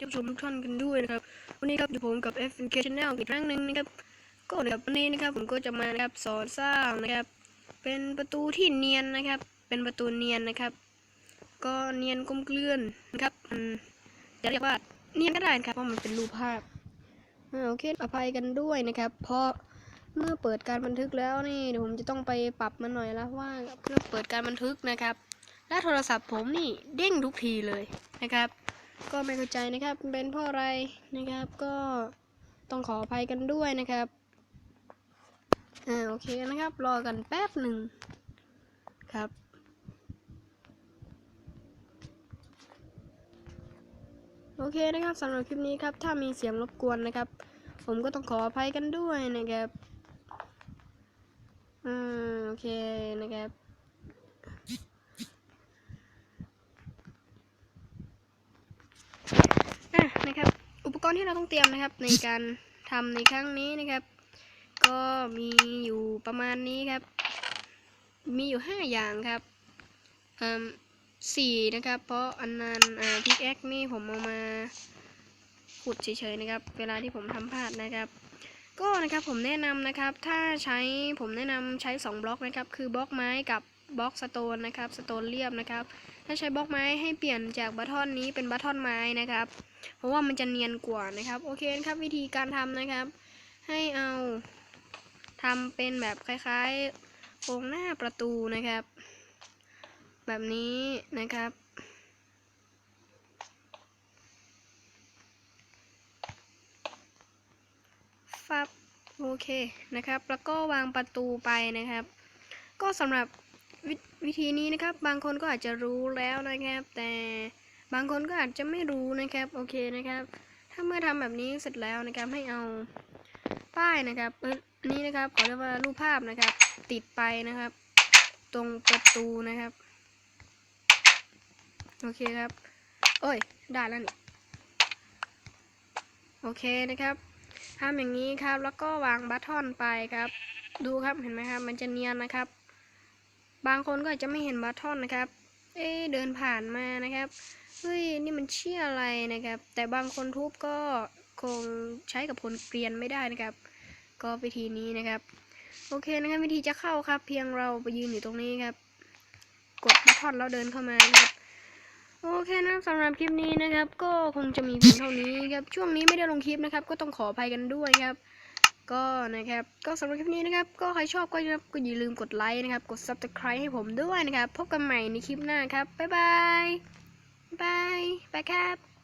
ท่านผู้ชมทุกท่านกันด้วยนะครับ วันนี้ครับอยู่ผมกับ f n k Channel อีกครั้งหนึ่งนะครับ ก็นะครับวันนี้นะครับผมก็จะมานะครับสอนสร้างนะครับ เป็นประตูที่เนียนนะครับ เป็นประตูเนียนนะครับ ก็เนียนกลมเกลื่อนนะครับอืมจะเรียกว่าเนียนก็ได้นะครับเพราะมันเป็นรูปภาพอโอเคอภัยกันด้วยนะครับ เพราะเมื่อเปิดการบันทึกแล้วนี่เดี๋ยวผมจะต้องไปปรับมันหน่อยแล้วว่าเพื่อเปิดการบันทึกนะครับ และโทรศัพท์ผมนี่เด้งทุกทีเลยนะครับ ก็ไม่เข้าใจนะครับเป็นเพราะอะไรนะครับก็ต้องขออภัยกันด้วยนะครับอ่าโอเคนะครับ รอกันแป๊บหนึ่งครับโอเคนะครับสำหรับคลิปนี้ครับ ถ้ามีเสียงรบกวนนะครับ ผมก็ต้องขออภัยกันด้วยนะครับอ่าโอเคนะครับ อะนะครับ อุปก รณ์ที่เราต้องเตรียมนะครับ ในการทำในครั้งนี้นะครับ ก็มีอยู่ประมาณนี้ครับ มีอยู่ห้าอย่างครับอืมสี่นะครับ เพราะอันนั้นอ่าพิกแอคนี่ผมเอามาขุดเฉยๆนะครับ เวลาที่ผมทำพลาดนะครับก็นะครับผมแนะนำนะครับถ้าใช้ผมแนะนำใช้ 2 บล็อกนะครับ คือบล็อกไม้กับบล็อกสโตนนะครับสโตนเรียบนะครับ ถ้าใช้บล็อกไม้ให้เปลี่ยนจากบัตทอนนี้เป็นบัตทอนไม้นะครับเพราะว่ามันจะเนียนกว่านะครับ โอเคนะครับวิธีการทำนะครับ ให้เอาทำเป็นแบบคล้ายๆโครงหน้าประตูนะครับ แบบนี้นะครับฟับโอเคนะครับ แล้วก็วางประตูไปนะครับ ก็สำหรับววิธีนี้นะครับ บางคนก็อาจจะรู้แล้วนะครับ แต่ บางคนก็อาจจะไม่รู้นะครับ โอเคนะครับ ถ้าเมื่อทำแบบนี้เสร็จแล้วนะครับให้เอาป้ายนะครับเอออันนี้นะครับขอเรียกว่ารูปภาพนะครับ ติดไปนะครับ ตรงประตูนะครับ โอเคครับ โอ้ยได้แล้วนี่โอเคนะครับทำอย่างนี้ครับ แล้วก็วางบัตทอนไปครับ ดูครับเห็นไหมครับ มันจะเนียนนะครับ บางคนก็อาจจะไม่เห็นบัตทอนนะครับ เอ๊เดินผ่านมานะครับ เฮ้ยนี่มันเชี่ยอะไรนะครับ แต่บางคนทุบก็คงใช้กับคนเกรียนไม่ได้นะครับ ก็วิธีนี้นะครับ โอเคนะครับวิธีจะเข้าครับ เพียงเราไปยืนอยู่ตรงนี้ครับ กดบัตทอนแล้วเดินเข้ามาครับโอเคนะครับสำหรับคลิปนี้นะครับ ก็คงจะมีเพียงเท่านี้ครับช่วงนี้ไม่ได้ลงคลิปนะครับ ก็ต้องขออภัยกันด้วยครับ ก็นะครับ ก็สำหรับคลิปนี้นะครับ ก็ใครชอบก็นะครับก็อย่าลืมกดไลค์นะครับ กด subscribe ให้ผมด้วยนะครับ พบกันใหม่ในคลิปหน้าครับ บ๊ายบาย บาย ไปครับ